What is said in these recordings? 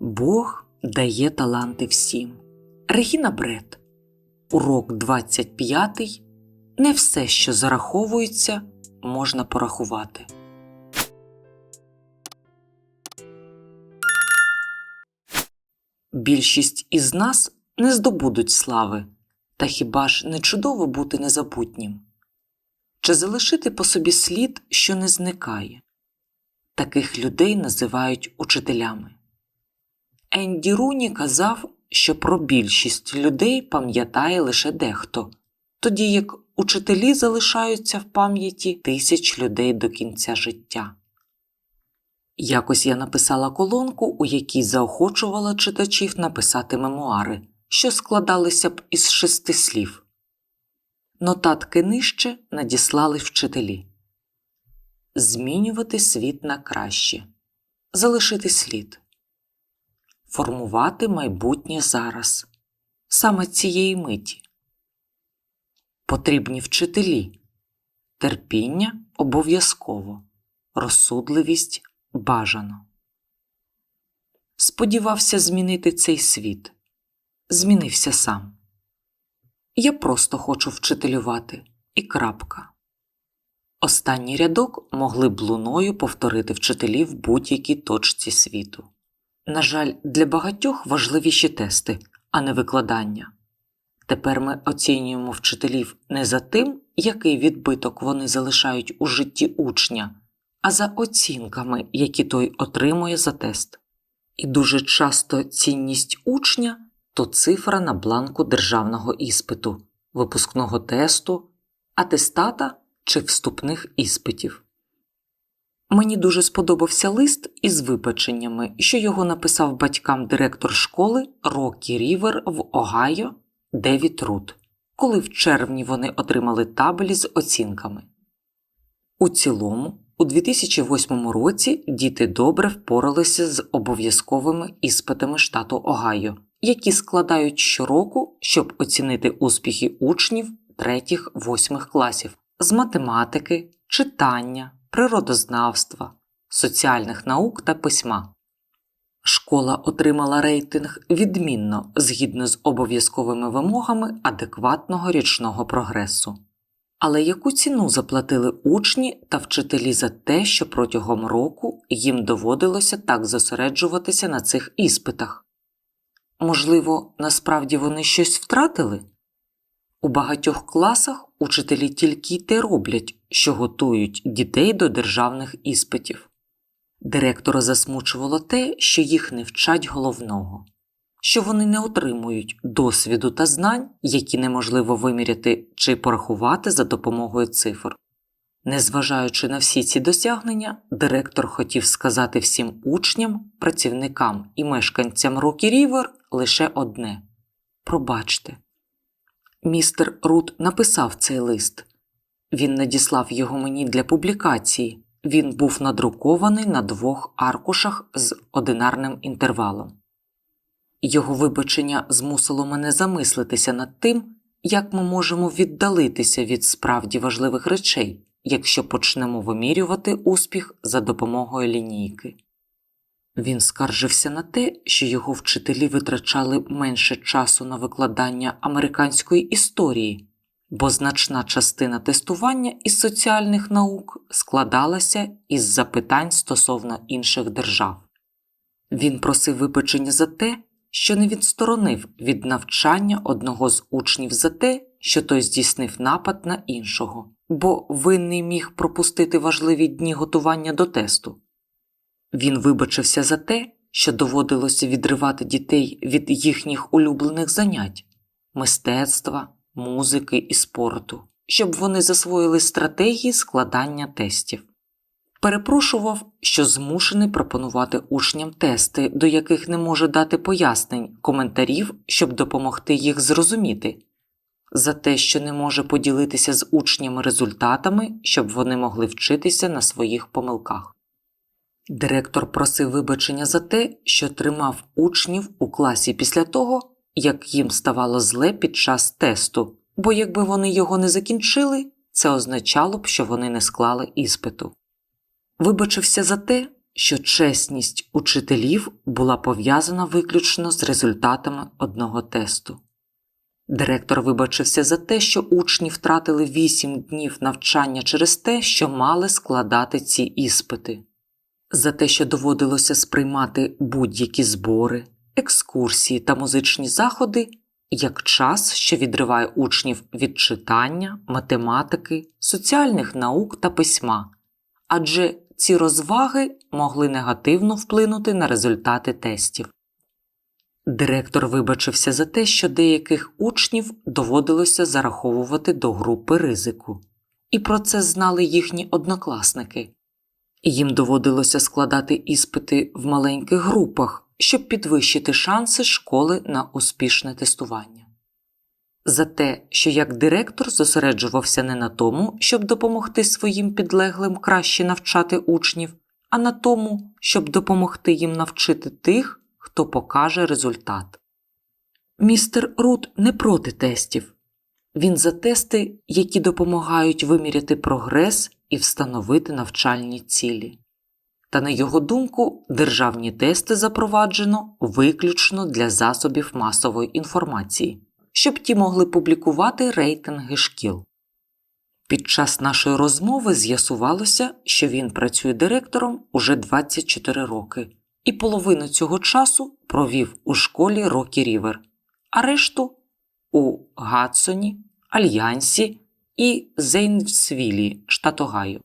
Бог дає таланти всім. Регіна Бред. Урок 25. Не все, що зараховується, можна порахувати. Більшість із нас не здобудуть слави, та хіба ж не чудово бути незабутнім? Чи залишити по собі слід, що не зникає? Таких людей називають учителями. Енді Руні казав, що про більшість людей пам'ятає лише дехто, тоді як учителі залишаються в пам'яті тисяч людей до кінця життя. Якось я написала колонку, у якій заохочувала читачів написати мемуари, що складалися б із шести слів. Нотатки нижче надіслали вчителі. Змінювати світ на краще. Залишити слід. Формувати майбутнє зараз. Саме цієї миті. Потрібні вчителі. Терпіння обов'язково. Розсудливість бажано. Сподівався змінити цей світ. Змінився сам. Я просто хочу вчителювати і крапка. Останній рядок могли б луною повторити вчителі в будь-якій точці світу. На жаль, для багатьох важливіші тести, а не викладання. Тепер ми оцінюємо вчителів не за тим, який відбиток вони залишають у житті учня, а за оцінками, які той отримує за тест. І дуже часто цінність учня то цифра на бланку державного іспиту, випускного тесту, атестата чи вступних іспитів. Мені дуже сподобався лист із вибаченнями, що його написав батькам директор школи Рокі Рівер в Огайо Девід Рут, коли в червні вони отримали табелі з оцінками. У цілому, у 2008 році діти добре впоралися з обов'язковими іспитами штату Огайо, які складають щороку, щоб оцінити успіхи учнів 3-8 класів з математики, читання, природознавства, соціальних наук та письма. Школа отримала рейтинг відмінно згідно з обов'язковими вимогами адекватного річного прогресу. Але яку ціну заплатили учні та вчителі за те, що протягом року їм доводилося так зосереджуватися на цих іспитах? Можливо, насправді вони щось втратили? У багатьох класах учителі тільки й те роблять, що готують дітей до державних іспитів. Директора засмучувало те, що їх не вчать головного, що вони не отримують досвіду та знань, які неможливо виміряти чи порахувати за допомогою цифр. Незважаючи на всі ці досягнення, директор хотів сказати всім учням, працівникам і мешканцям Рокі Рівер лише одне Пробачте. Містер Рут написав цей лист. Він надіслав його мені для публікації. Він був надрукований на двох аркушах з одинарним інтервалом. Його вибачення змусило мене замислитися над тим, як ми можемо віддалитися від справді важливих речей, якщо почнемо вимірювати успіх за допомогою лінійки. Він скаржився на те, що його вчителі витрачали менше часу на викладання американської історії, бо значна частина тестування із соціальних наук складалася із запитань стосовно інших держав. Він просив вибачення за те, що не відсторонив від навчання одного з учнів за те, що той здійснив напад на іншого, бо винний міг пропустити важливі дні готування до тесту. Він вибачився за те, що доводилося відривати дітей від їхніх улюблених занять мистецтва, музики і спорту, щоб вони засвоїли стратегії складання тестів. Перепрошував, що змушений пропонувати учням тести, до яких не може дати пояснень, коментарів, щоб допомогти їх зрозуміти, за те, що не може поділитися з учнями результатами, щоб вони могли вчитися на своїх помилках. Директор просив вибачення за те, що тримав учнів у класі після того, як їм ставало зле під час тесту, бо якби вони його не закінчили, це означало б, що вони не склали іспиту. Вибачився за те, що чесність учителів була пов'язана виключно з результатами одного тесту. Директор вибачився за те, що учні втратили 8 днів навчання через те, що мали складати ці іспити, за те, що доводилося сприймати будь-які збори, екскурсії та музичні заходи як час, що відриває учнів від читання, математики, соціальних наук та письма, адже ці розваги могли негативно вплинути на результати тестів. Директор вибачився за те, що деяких учнів доводилося зараховувати до групи ризику, і про це знали їхні однокласники. Їм доводилося складати іспити в маленьких групах, щоб підвищити шанси школи на успішне тестування. За те, що як директор зосереджувався не на тому, щоб допомогти своїм підлеглим краще навчати учнів, а на тому, щоб допомогти їм навчити тих, хто покаже результат. Містер Рут не проти тестів. Він за тести, які допомагають виміряти прогрес і встановити навчальні цілі. Та, на його думку, державні тести запроваджено виключно для засобів масової інформації, щоб ті могли публікувати рейтинги шкіл. Під час нашої розмови з'ясувалося, що він працює директором уже 24 роки і половину цього часу провів у школі Рокі Рівер, а решту у Гадсоні, Альянсі і Зейнсвілі, штат Огайо.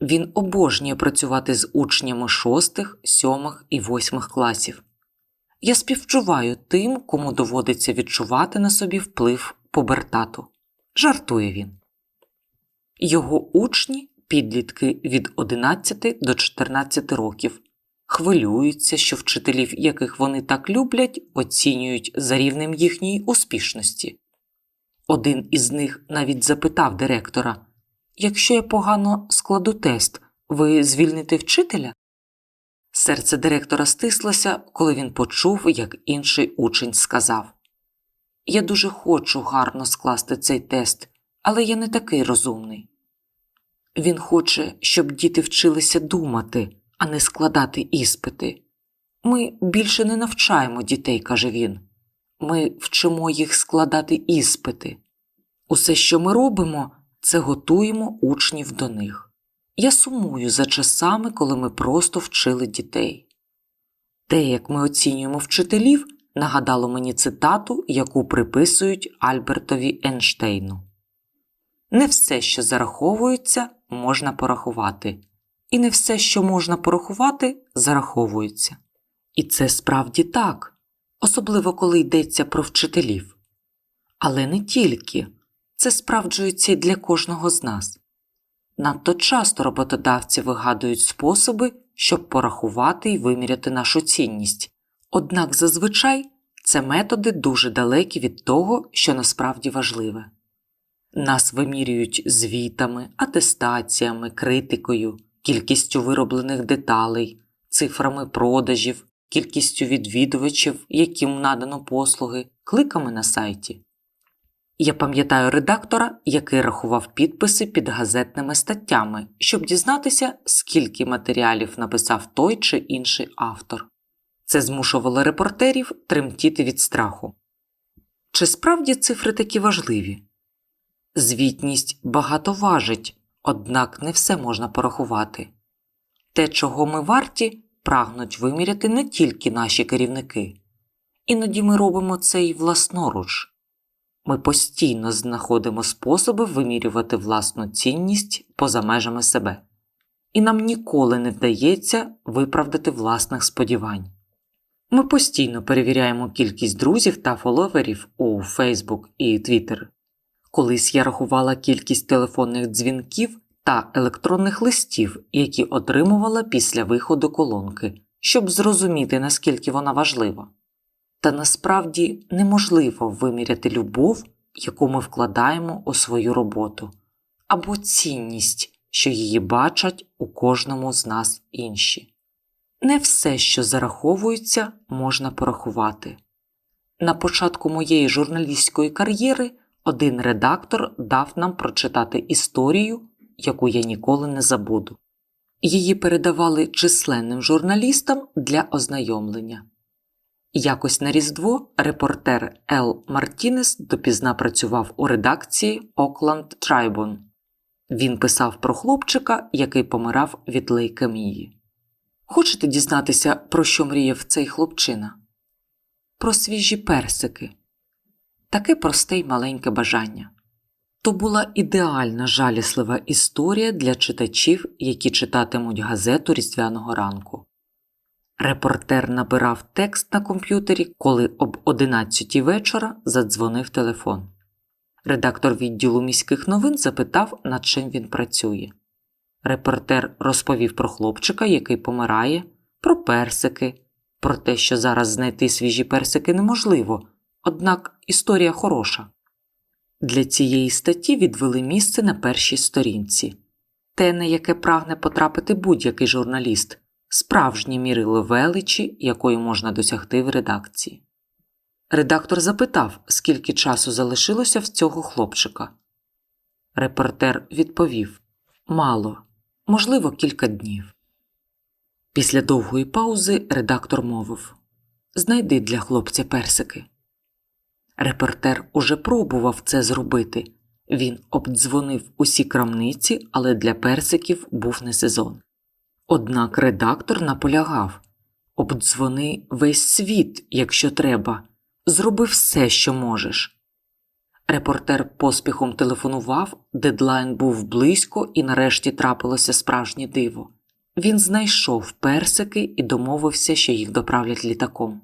Він обожнює працювати з учнями шостих, сьомих і восьмих класів. Я співчуваю тим, кому доводиться відчувати на собі вплив пубертату. Жартує він. Його учні підлітки від 11 до 14 років хвилюються, що вчителів, яких вони так люблять, оцінюють за рівнем їхньої успішності. Один із них навіть запитав директора Якщо я погано складу тест, ви звільните вчителя? Серце директора стислося, коли він почув, як інший учень сказав Я дуже хочу гарно скласти цей тест, але я не такий розумний. Він хоче, щоб діти вчилися думати, а не складати іспити. Ми більше не навчаємо дітей, каже він. Ми вчимо їх складати іспити. Усе, що ми робимо, це готуємо учнів до них. Я сумую за часами, коли ми просто вчили дітей. Те, як ми оцінюємо вчителів, нагадало мені цитату, яку приписують Альбертові Ейнштейну. Не все, що зараховується, можна порахувати, і не все, що можна порахувати, зараховується. І це справді так, особливо коли йдеться про вчителів. Але не тільки це справджується і для кожного з нас. Надто часто роботодавці вигадують способи, щоб порахувати і виміряти нашу цінність, однак зазвичай це методи дуже далекі від того, що насправді важливе. Нас вимірюють звітами, атестаціями, критикою, кількістю вироблених деталей, цифрами продажів, кількістю відвідувачів, яким надано послуги, кликами на сайті. Я пам'ятаю редактора, який рахував підписи під газетними статтями, щоб дізнатися, скільки матеріалів написав той чи інший автор. Це змушувало репортерів тремтіти від страху. Чи справді цифри такі важливі? Звітність багато важить, однак не все можна порахувати. Те, чого ми варті, прагнуть виміряти не тільки наші керівники. Іноді ми робимо це й власноруч. Ми постійно знаходимо способи вимірювати власну цінність поза межами себе, і нам ніколи не вдається виправдати власних сподівань. Ми постійно перевіряємо кількість друзів та фоловерів у Facebook і Twitter. Колись я рахувала кількість телефонних дзвінків та електронних листів, які отримувала після виходу колонки, щоб зрозуміти, наскільки вона важлива. Та насправді неможливо виміряти любов, яку ми вкладаємо у свою роботу, або цінність, що її бачать у кожному з нас інші. Не все, що зараховується, можна порахувати. На початку моєї журналістської кар'єри один редактор дав нам прочитати історію, яку я ніколи не забуду. Її передавали численним журналістам для ознайомлення. Якось на Різдво репортер Ел Мартінес допізна працював у редакції Окленд Трайбун. Він писав про хлопчика, який помирав від лейкемії. Хочете дізнатися, про що мріяв цей хлопчина? Про свіжі персики. Таке просте й маленьке бажання. То була ідеальна жаліслива історія для читачів, які читатимуть газету різдвяного ранку. Репортер набирав текст на комп'ютері, коли об 11 вечора задзвонив телефон. Редактор відділу міських новин запитав, над чим він працює. Репортер розповів про хлопчика, який помирає, про персики, про те, що зараз знайти свіжі персики неможливо, однак історія хороша. Для цієї статті відвели місце на першій сторінці те, на яке прагне потрапити будь-який журналіст, справжнє мірило величі, якої можна досягти в редакції. Редактор запитав, скільки часу залишилося в цього хлопчика. Репортер відповів Мало, можливо, кілька днів. Після довгої паузи редактор мовив Знайди для хлопця персики. Репортер уже пробував це зробити. Він обдзвонив усі крамниці, але для персиків був не сезон. Однак редактор наполягав обдзвони весь світ, якщо треба, зроби все, що можеш. Репортер поспіхом телефонував, дедлайн був близько, і нарешті трапилося справжнє диво. Він знайшов персики і домовився, що їх доправлять літаком.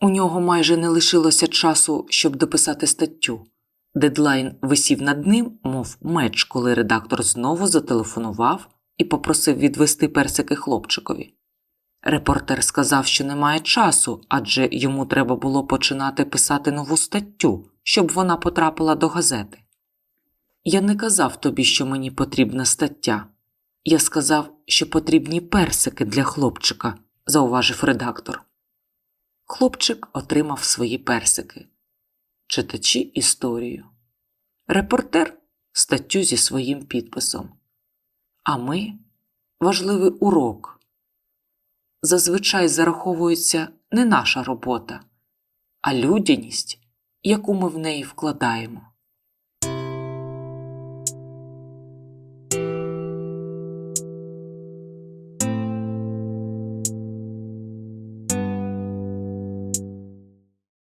У нього майже не лишилося часу, щоб дописати статтю. Дедлайн висів над ним, мов меч, коли редактор знову зателефонував і попросив відвести персики хлопчикові. Репортер сказав, що немає часу, адже йому треба було починати писати нову статтю, щоб вона потрапила до газети. Я не казав тобі, що мені потрібна стаття. Я сказав, що потрібні персики для хлопчика, зауважив редактор. Хлопчик отримав свої персики, читачі історію, репортер статтю зі своїм підписом. А ми важливий урок. Зазвичай зараховується не наша робота, а людяність, яку ми в неї вкладаємо.